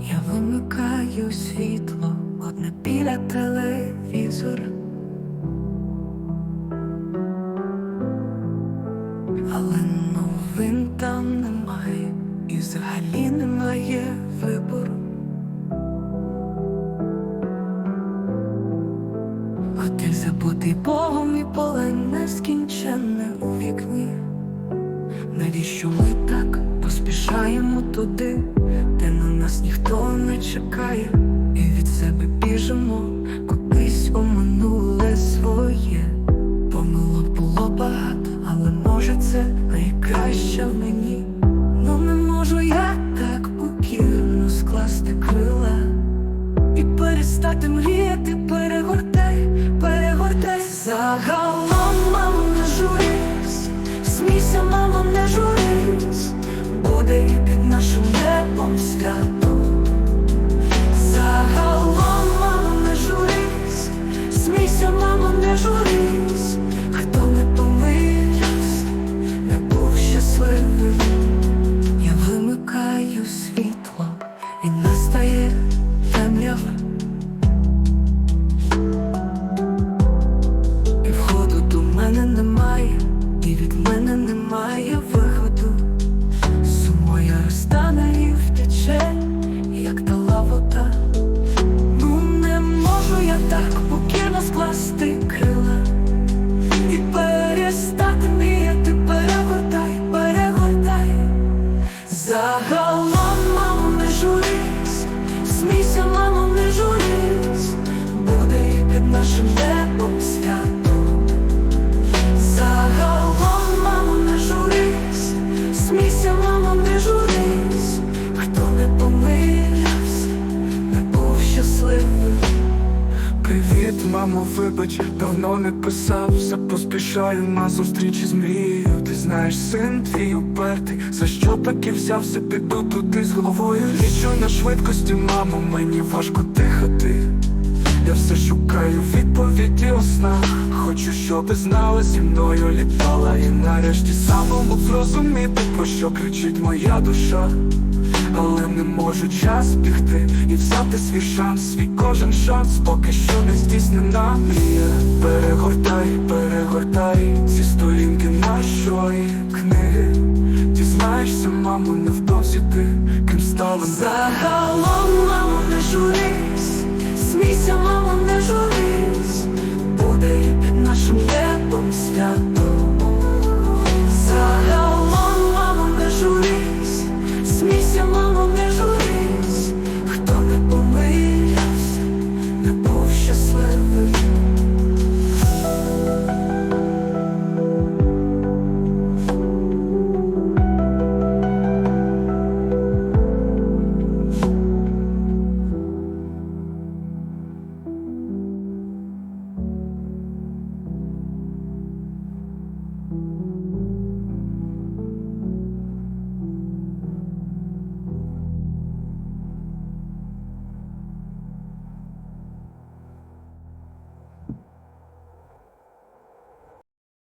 Я вимикаю світло одне біля телевізор, але новин там немає і взагалі немає вибору. Ти забутий Богом і поле нескінченне у вікні. Навіщо ми так поспішаємо туди? Чекає, і від себе біжимо кудись у минуле своє. Помилок було багато, але може це найкраще в мені. Ну не можу я так покірно скласти крила і перестати мріяти, перегортай, перегортай загалом, мамо, вибач, давно не писав, все поспішаю на зустрічі з мрією. Ти знаєш, син твій упертий, за що таки взявся, піду туди з головою. Лічу на швидкості, мамо, мені важко дихати. Я все шукаю відповіді у снах Хочу, щоб знала зі мною літала І нарешті самому зрозуміти, про що кричить моя душа але не можу час бігти і взяти свій шанс, свій кожен шанс, поки що не мамо, досі ти крім стала. Загалом, мамо, не журись, смійся, мамо, не журись, буде нашим летом свято.